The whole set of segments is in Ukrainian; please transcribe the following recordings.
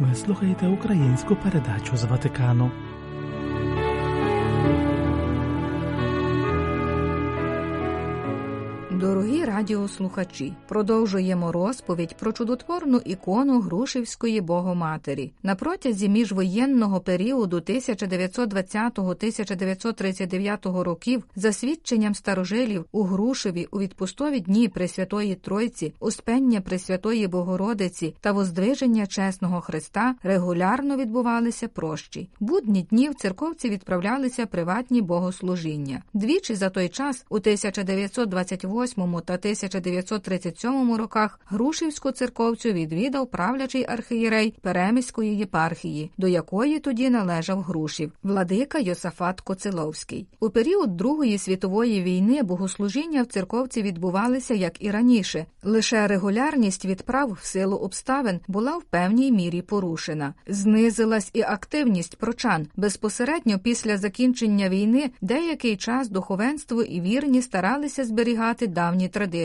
Ви слухаєте українську передачу з Ватикану. Радіослухачі, продовжуємо розповідь про чудотворну ікону Грушівської Богоматері. На протязі міжвоєнного періоду 1920-1939 років, за свідченням старожилів у Грушеві у відпустові дні Пресвятої Тройці, успення Пресвятої Богородиці та воздвиження чесного Христа регулярно відбувалися прощі. Будні дні в церковці відправлялися приватні богослужіння. Двічі за той час, у 1928 та 1937 роках Грушівську церковцю відвідав правлячий архієрей Переміської єпархії, до якої тоді належав Грушів, владика Йосафат Коциловський. У період Другої світової війни богослужіння в церковці відбувалися як і раніше. Лише регулярність відправ в силу обставин була в певній мірі порушена. Знизилась і активність прочан. Безпосередньо після закінчення війни деякий час духовенство і вірні старалися зберігати давні традиції,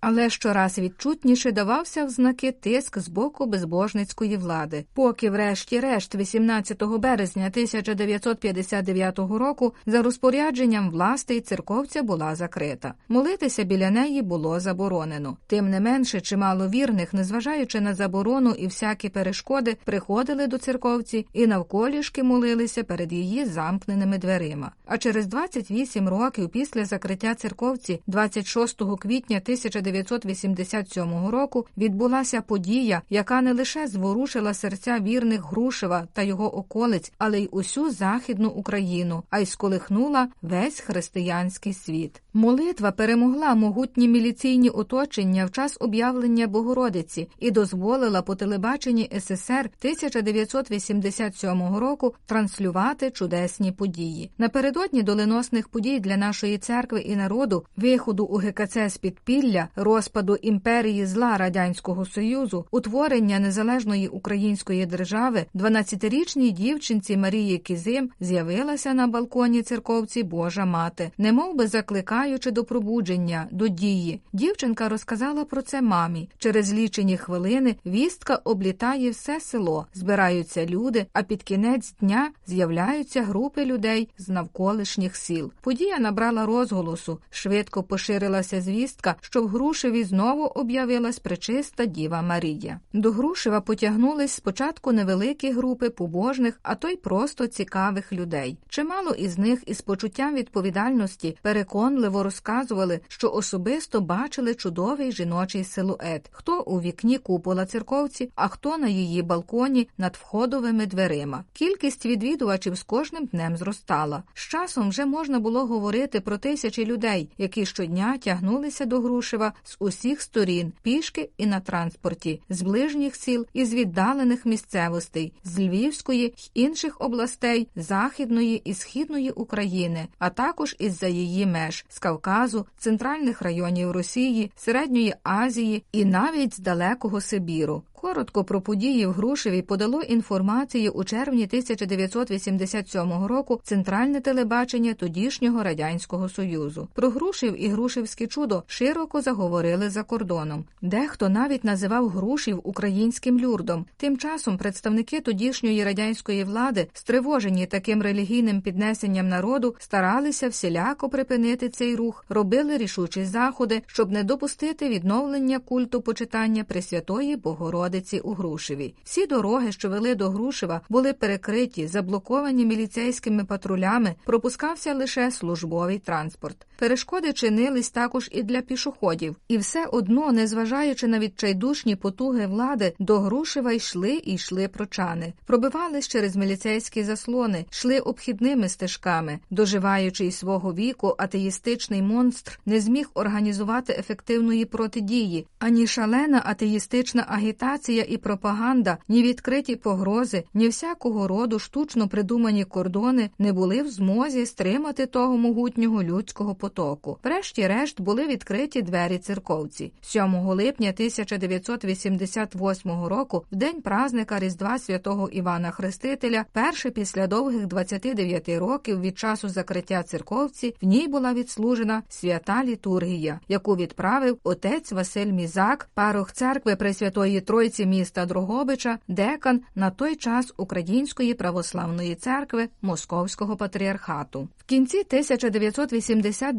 але щораз відчутніше давався в знаки тиск з боку безбожницької влади. Поки, врешті-решт, 18 березня 1959 року, за розпорядженням власти церковця була закрита. Молитися біля неї було заборонено. Тим не менше, чимало вірних, незважаючи на заборону і всякі перешкоди, приходили до церковці і навколішки молилися перед її замкненими дверима. А через 28 років після закриття церковці, 26 квітня 1987 року, відбулася подія, яка не лише зворушила серця вірних Грушева та його околиць, але й усю західну Україну, а й сколихнула весь християнський світ. Молитва перемогла могутні міліційні оточення в час об'явлення Богородиці і дозволила по телебаченні СССР 1987 року транслювати чудесні події. Напередодні доленосних подій для нашої церкви і народу, виходу у ГКЦ з підпілля, розпаду імперії зла радянського союзу, утворення незалежної української держави, 12-річній дівчинці Марії Кізим з'явилася на балконі церковці Божа мати, немов би закликаючи до пробудження, до дії. Дівчинка розказала про це мамі. Через лічені хвилини вістка облітає все село, збираються люди, а під кінець дня з'являються групи людей з навколишніх сіл. Подія набрала розголосу, швидко поширилася звістка, що в Грушеві знову об'явилась пречиста Діва Марія. До Грушева потягнулись спочатку невеликі групи побожних, а то й просто цікавих людей. Чимало із них із почуттям відповідальності переконливо розказували, що особисто бачили чудовий жіночий силует, хто у вікні купола церковці, а хто на її балконі над входовими дверима. Кількість відвідувачів з кожним днем зростала. З часом вже можна було говорити про тисячі людей, які щодня тягнулися до Грушева з усіх сторін, пішки і на транспорті, з ближніх сіл і з віддалених місцевостей, з Львівської й інших областей, Західної і Східної України, а також із-за її меж з Кавказу, центральних районів Росії, Середньої Азії і навіть з далекого Сибіру. Коротко про події в Грушеві подало інформацію у червні 1987 року Центральне телебачення тодішнього радянського союзу. Про Грушів і Грушевське чудо широко заговорили за кордоном. Дехто навіть називав Грушів українським люрдом. Тим часом представники тодішньої радянської влади, стривожені таким релігійним піднесенням народу, старалися всіляко припинити цей рух, робили рішучі заходи, щоб не допустити відновлення культу почитання Пресвятої Богородиці. Богородиці у Грушеві. Всі дороги, що вели до Грушева, були перекриті, заблоковані міліцейськими патрулями, пропускався лише службовий транспорт. Перешкоди чинились також і для пішоходів, і все одно, незважаючи на відчайдушні потуги влади, до Грушева йшли і йшли прочани, пробивались через міліцейські заслони, йшли обхідними стежками. Доживаючи й свого віку, атеїстичний монстр не зміг організувати ефективної протидії, ані шалена атеїстична агітація і пропаганда, ні відкриті погрози, ні всякого роду штучно придумані кордони не були в змозі стримати того могутнього людського потоку. Потоку. Врешті-решт були відкриті двері церковці. 7 липня 1988 року, в день празника Різдва святого Івана Хрестителя, перше після довгих 29 років від часу закриття церковці, в ній була відслужена свята літургія, яку відправив отець Василь Мізак, парох церкви Пресвятої Тройці міста Дрогобича, декан на той час Української православної церкви Московського патріархату. В кінці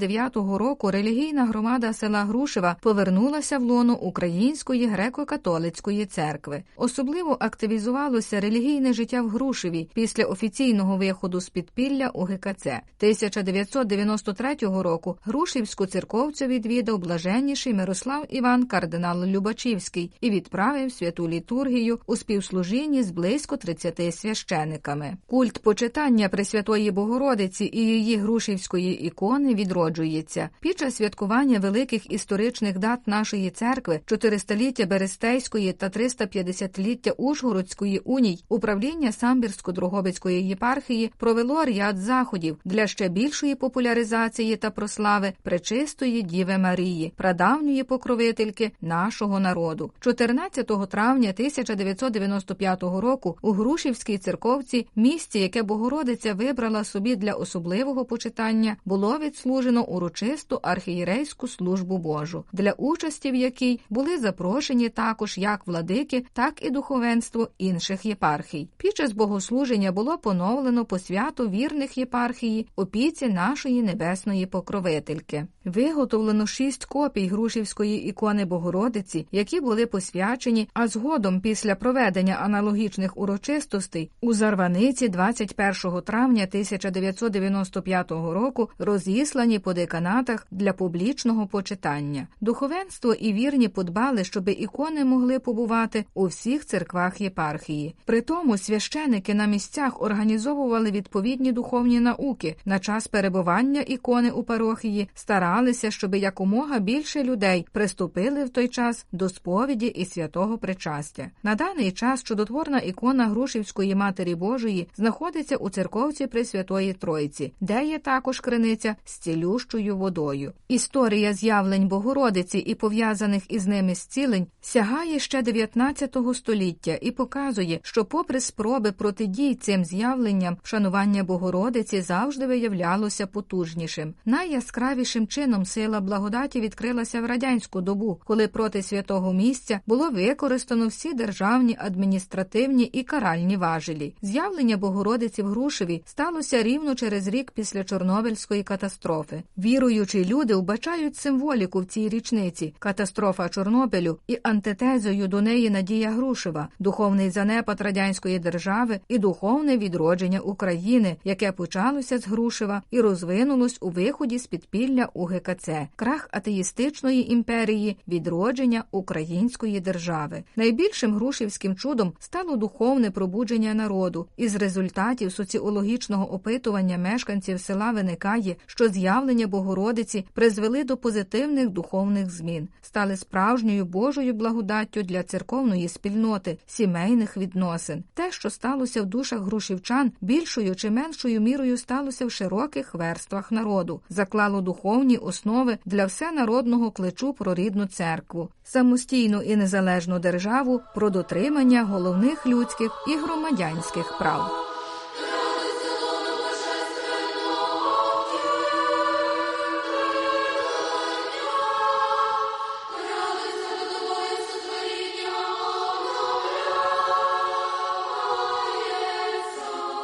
1989 року релігійна громада села Грушева повернулася в лоно Української греко-католицької церкви. Особливо активізувалося релігійне життя в Грушеві після офіційного виходу з підпілля у ГКЦ. 1993 року Грушівську церковцю відвідав блаженніший Мирослав Іван кардинал Любачівський і відправив святу літургію у співслужінні з близько 30 священиками. Культ почитання Пресвятої Богородиці і її грушівської ікони відроджується під час святкування великих історичних дат нашої церкви, 400-ліття Берестейської та 350-ліття Ужгородської уній, управління Самбірсько-Дрогобицької єпархії провело ряд заходів для ще більшої популяризації та прослави пречистої Діви Марії, прадавньої покровительки нашого народу. 14 травня 1995 року у Грушівській церковці, місці, яке Богородиця вибрала собі для особливого почитання, було відслужено урочисту архієрейську службу Божу, для участі в якій були запрошені також як владики, так і духовенство інших єпархій. Під час богослуження було поновлено посвяту вірних єпархії опіці нашої небесної покровительки. Виготовлено шість копій Грушівської ікони Богородиці, які були посвячені, а згодом після проведення аналогічних урочистостей у Зарваниці 21 травня 1995 року розіслані по деканатах для публічного почитання. Духовенство і вірні подбали, щоб ікони могли побувати у всіх церквах єпархії. При тому священики на місцях організовували відповідні духовні науки на час перебування ікони у парохії, старалися, щоб якомога більше людей приступили в той час до сповіді і святого причастя. На даний час чудотворна ікона Грушівської Матері Божої знаходиться у церковці Пресвятої Тройці, де є також криниця з цілющою водою. Історія з'явлень Богородиці і пов'язаних із ними зцілень сягає ще 19 століття і показує, що, попри спроби протидій цим з'явленням, вшанування Богородиці завжди виявлялося потужнішим. Найяскравішим чином сила благодаті відкрилася в радянську добу, коли проти святого місця було використано всі державні, адміністративні і каральні важелі. З'явлення Богородиці в Грушеві сталося рівно через рік після Чорнобильської катастрофи. Віруючі люди вбачають символіку в цій річниці катастрофа Чорнобилю і антитезою до неї Надія Грушева, духовний занепад радянської держави і духовне відродження України, яке почалося з Грушева і розвинулось у виході з підпілля УГКЦ, крах атеїстичної імперії, відродження української держави. Найбільшим грушівським чудом стало духовне пробудження народу. Із результатів соціологічного опитування мешканців села виникає, що з'явлення Богородиці призвели до позитивних духовних змін, стали справжньою Божою благодаттю для церковної спільноти, сімейних відносин. Те, що сталося в душах грушівчан, більшою чи меншою мірою сталося в широких верствах народу, заклало духовні основи для всенародного кличу про рідну церкву, самостійну і незалежну державу про дотримання головних людських і громадянських прав.